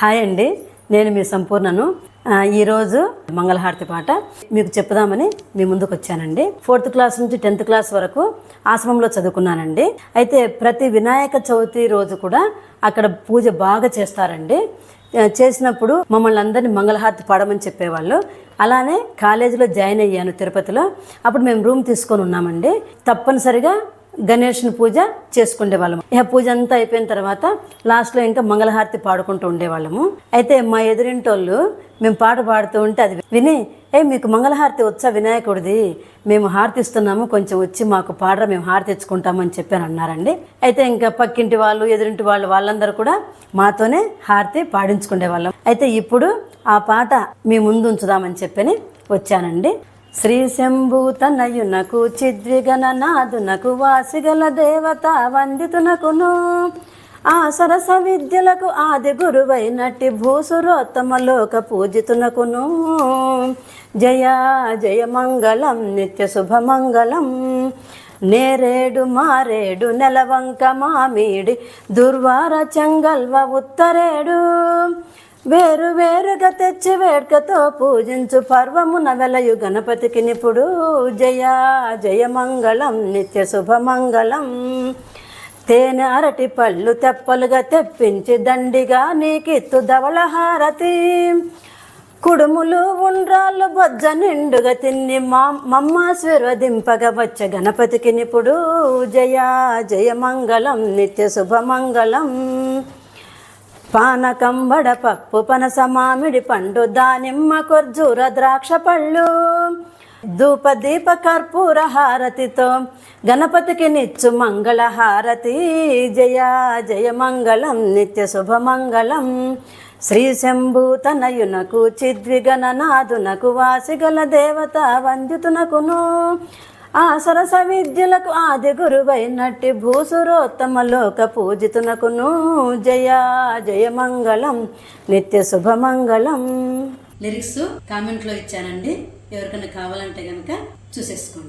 Hi అండి నేను మీ సంపూర్ణను. ఈరోజు మంగళహారతి పాట మీకు చెప్పుదామని మీ ముందుకు వచ్చానండి. ఫోర్త్ క్లాస్ నుంచి టెన్త్ క్లాస్ వరకు ఆశ్రమంలో చదువుకున్నానండి. అయితే ప్రతి వినాయక చవితి రోజు కూడా అక్కడ పూజ బాగా చేస్తారండి. చేసినప్పుడు మమ్మల్ని అందరినీ మంగళహారతి పాడమని చెప్పేవాళ్ళు. అలానే కాలేజీలో జాయిన్ అయ్యాను తిరుపతిలో. అప్పుడు మేము రూమ్ తీసుకొని ఉన్నామండి. తప్పనిసరిగా గణేష్ని పూజ చేసుకుండేవాళ్ళము. ఇక పూజ అంతా అయిపోయిన తర్వాత లాస్ట్లో ఇంకా మంగళహారతి పాడుకుంటూ ఉండేవాళ్ళము. అయితే మా ఎదురింటోళ్ళు మేము పాట పాడుతూ ఉంటే అది విని ఏ మీకు మంగళహారతి వచ్చా వినాయకుడిది? మేము హారతి ఇస్తున్నాము కొంచెం వచ్చి మాకు పాడరా మేము హారతి తెచ్చుకుంటామని చెప్పాను అన్నారండి. అయితే ఇంకా పక్కింటి వాళ్ళు ఎదురింటి వాళ్ళు వాళ్ళందరూ కూడా మాతోనే హారతి పాడించుకునే వాళ్ళం అయితే ఇప్పుడు ఆ పాట మీ ముందు ఉంచుదామని చెప్పని వచ్చానండి. శ్రీ శంభూతనయునకు చిద్విగణ నాదునకు వాసిగల దేవత వందితునకును. ఆ సరస విద్యలకు ఆది గురువైనట్టి భూసురోత్తమ లోక పూజితునకును. జయ జయ మంగళం నిత్య శుభమంగళం నేరేడు మారేడు నెలవంక మామిడి దుర్వార చెంగల్వ ఉత్తరేడు. వేరు వేరుగా తెచ్చి వేడుకతో పూజించు పర్వమున వెలయు గణపతికి నిపుడు. జయ జయ మంగళం నిత్య శుభమంగళం తేనె అరటి పళ్ళు తెప్పలుగా తెప్పించి దండిగా నీకిత్తు ధవళ హారతి కుడుములు ఉండ్రాళ్ళు బొజ్జ నిండుగా తిన్ని మా మమ్మాశ్వరదింపగా వచ్చే గణపతికి నిపుడు. జయ జయ మంగళం నిత్య శుభమంగళం పానకం వడపప్పు పనస మామిడి పండు దానిమ్మ కొర్జూర ద్రాక్ష పళ్ళు. ధూప దీప కర్పూర హారతితో గణపతికి నిచ్చు మంగళ హారతి. జయ జయ మంగళం నిత్య శుభమంగళం శ్రీ శంభూతనయునకు చిద్విగణనాథునకు వాసిగల దేవత వంద్యుతునకును ఆ సరస విద్యలకు ఆది గురువైనట్టి భూసురోత్తమ లోక పూజితునకును. జయ జయ మంగళం నిత్య శుభమంగళం లిరిక్స్ కామెంట్లో ఇచ్చానండి. ఎవరికైనా కావాలంటే కనుక చూసేసుకోండి.